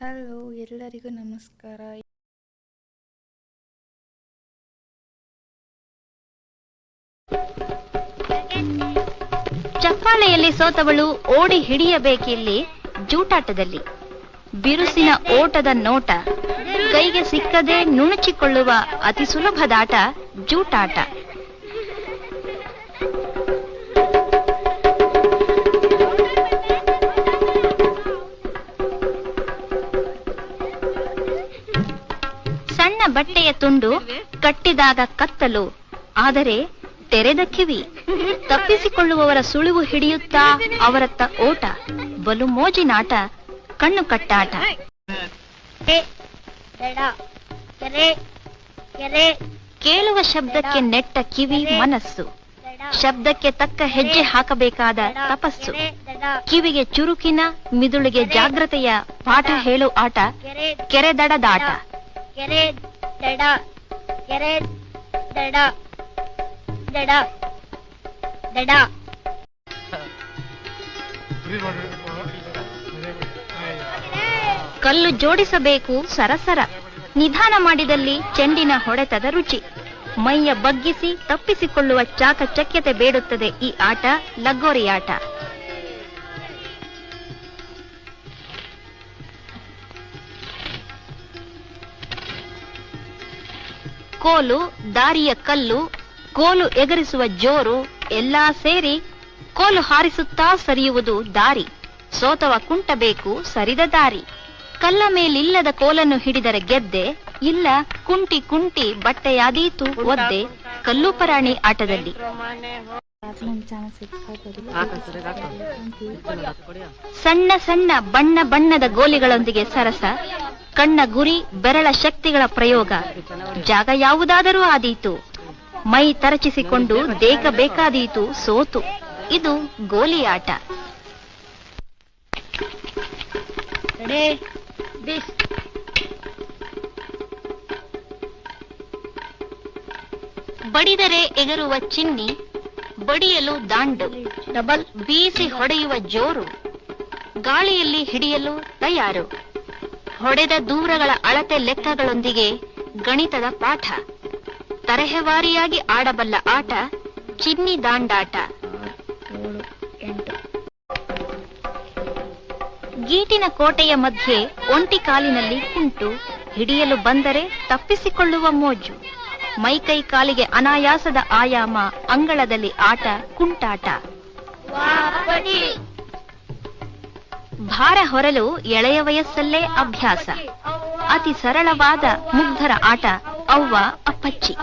Hello, ಎಲ್ಲರಿಗೂ ನಮಸ್ಕಾರ. ಚಪ್ಪಾಳೆಯಲ್ಲಿ ಸೋತವಳು ಓಡಿ ಹಿಡಿಯಬೇಕಿಲ್ಲಿ ಜೂಟಾಟದಲ್ಲಿ. ಬಿರುಸಿನ ಓಟದ ನೋಟ, ಕೈಗೆ ಸಿಕ್ಕದೆ ನುಣುಚಿಕೊಳ್ಳುವ ಅತಿ ಸುಲಭದಾಟ ಜೂಟಾಟ. ಸಣ್ಣ ಬಟ್ಟೆಯ ತುಂಡು ಕಟ್ಟಿದಾಗ ಕತ್ತಲು. ಆದರೆ ತೆರೆದ ಕಿವಿ. ತಪ್ಪಿಸಿಕೊಳ್ಳುವವರ ಸುಳಿವು ಹಿಡಿಯುತ್ತಾ ಅವರತ್ತ ಓಟ. ಬಲು ಮೋಜಿನಾಟ ಕಣ್ಣು ಕಟ್ಟಾಟ. ಕೇಳುವ ಶಬ್ದಕ್ಕೆ ನೆಟ್ಟ ಕಿವಿ ಮನಸ್ಸು. ಶಬ್ದಕ್ಕೆ ತಕ್ಕ ಹೆಜ್ಜೆ ಹಾಕಬೇಕಾದ ತಪಸ್ಸು. ಕಿವಿಗೆ ಚುರುಕಿನ ಮಿದುಳಿಗೆ ಜಾಗ್ರತೆಯ ಪಾಠ ಹೇಳು ಆಟ. ಕೆರೆದಡದಾಟ ಕೆರೆ ದಡ ಕೆರೆ ದಡ ದಡ ದಡ. ಕಲ್ಲು ಜೋಡಿಸಬೇಕು ಸರಸರ. ನಿಧಾನ ಮಾಡಿದಲ್ಲಿ ಚೆಂಡಿನ ಹೊಡೆತದ ರುಚಿ. ಮೈಯ ಬಗ್ಗಿಸಿ ತಪ್ಪಿಸಿಕೊಳ್ಳುವ ಚಾಕಚಕ್ಯತೆ ಬೇಡುತ್ತದೆ ಈ ಆಟ, ಲಗೋರಿ ಆಟ. ಕೋಲು, ದಾರಿಯ ಕಲ್ಲು, ಕೋಲು ಎಗರಿಸುವ ಜೋರು, ಎಲ್ಲಾ ಸೇರಿ ಕೋಲು ಹಾರಿಸುತ್ತಾ ಸರಿಯುವುದು ದಾರಿ. ಸೋತವ ಕುಂಟಬೇಕು ಸರಿದ ದಾರಿ. ಕಲ್ಲ ಮೇಲಿಲ್ಲದ ಕೋಲನ್ನು ಹಿಡಿದರೆ ಗೆದ್ದೆ, ಇಲ್ಲ ಕುಂಟಿ ಕುಂಟಿ ಬಟ್ಟೆಯಾದೀತು ಒದ್ದೆ ಕಲ್ಲು ಪರಾಣಿ ಆಟದಲ್ಲಿ. ಸಣ್ಣ ಸಣ್ಣ ಬಣ್ಣ ಬಣ್ಣದ ಗೋಲಿಗಳೊಂದಿಗೆ ಸರಸ ಕಣ್ಣ ಗುರಿ ಬೆರಳ ಶಕ್ತಿಗಳ ಪ್ರಯೋಗ. ಜಾಗ ಯಾವುದಾದರೂ ಆದೀತು. ಮೈ ತರಚಿಸಿಕೊಂಡು ದೇಗ ಬೇಕಾದೀತು ಸೋತು. ಇದು ಗೋಲಿ ಆಟ ಬಡಿದರೆ ಎಗರುವ ಚಿನ್ನಿ ಬಡಿಯಲು ದಾಂಡು. ಡಬಲ್ ಬೀಸಿ ಹೊಡೆಯುವ ಜೋರು. ಗಾಳಿಯಲ್ಲಿ ಹಿಡಿಯಲು ತಯಾರು. ಹೊಡೆದ ದೂರಗಳ ಅಳತೆ ಲೆಕ್ಕಗಳೊಂದಿಗೆ ಗಣಿತದ ಪಾಠ. ತರಹೆವಾರಿಯಾಗಿ ಆಡಬಲ್ಲ ಆಟ ಚಿನ್ನಿ ದಾಂಡಾಟ. ಗೀಟಿನ ಕೋಟೆಯ ಮಧ್ಯೆ ಒಂಟಿ ಕಾಲಿನಲ್ಲಿ ಕುಂಟು, ಹಿಡಿಯಲು ಬಂದರೆ ತಪ್ಪಿಸಿಕೊಳ್ಳುವ ಮೋಜು. ಮೈಕೈ ಕಾಲಿಗೆ ಅನಾಯಾಸದ ಆಯಾಮ ಅಂಗಳದಲ್ಲಿ ಆಟ, ಕುಂಟಾಟ. ಭಾರ ಹೊರಲು ಎಳೆಯ ವಯಸ್ಸಲ್ಲೇ ಅಭ್ಯಾಸ. ಅತಿ ಸರಳವಾದ ಮುಗ್ಧರ ಆಟ ಅವ್ವ ಅಪ್ಪಚ್ಚಿ.